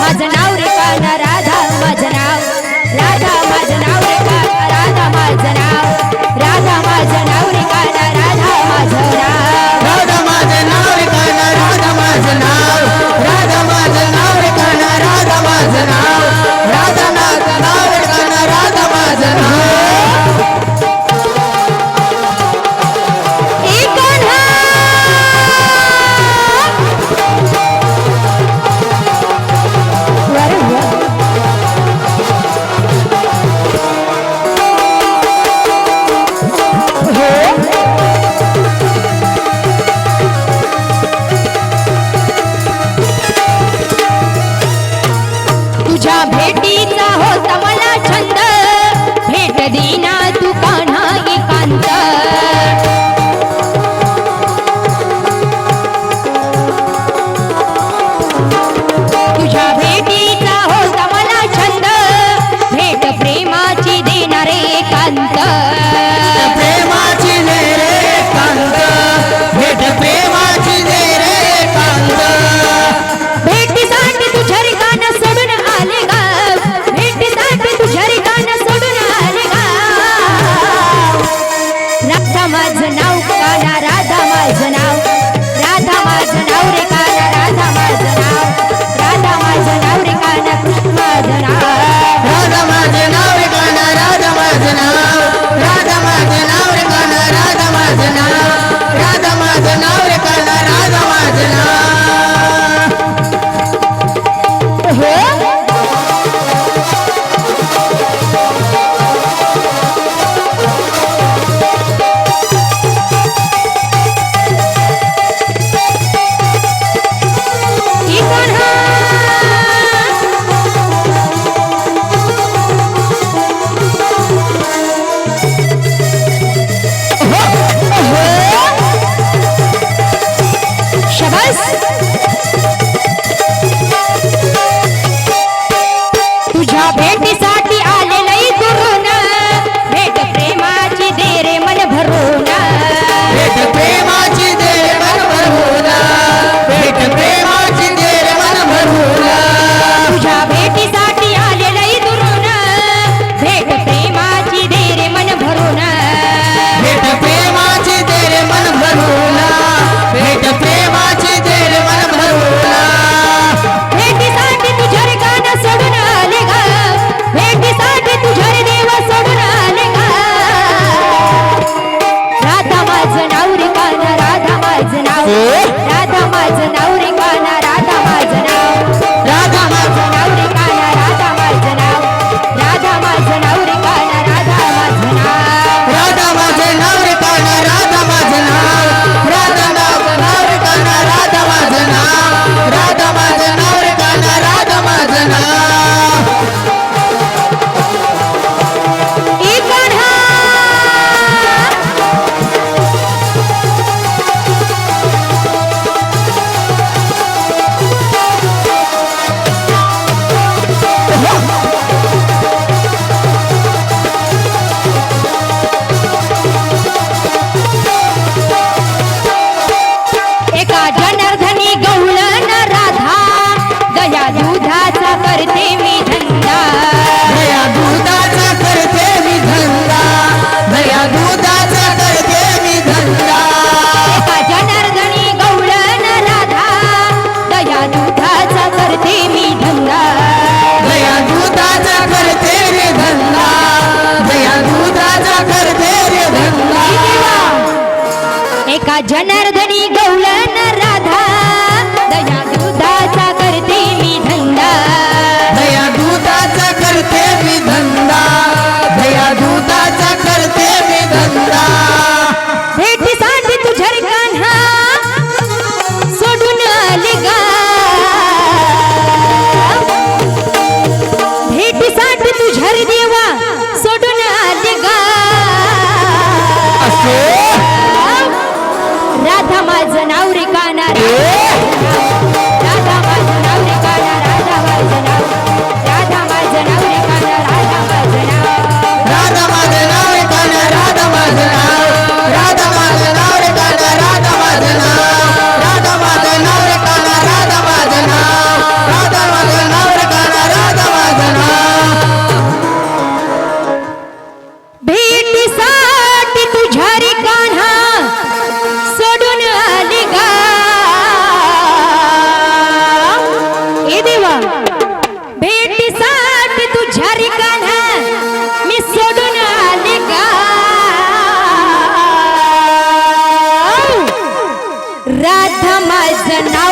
माझं नाव रे काना राधा माझं नाव. राधा माझं नाव रे राधा माझं नाव. राधा माझं नाव रे काना राधा माझं नाव. and now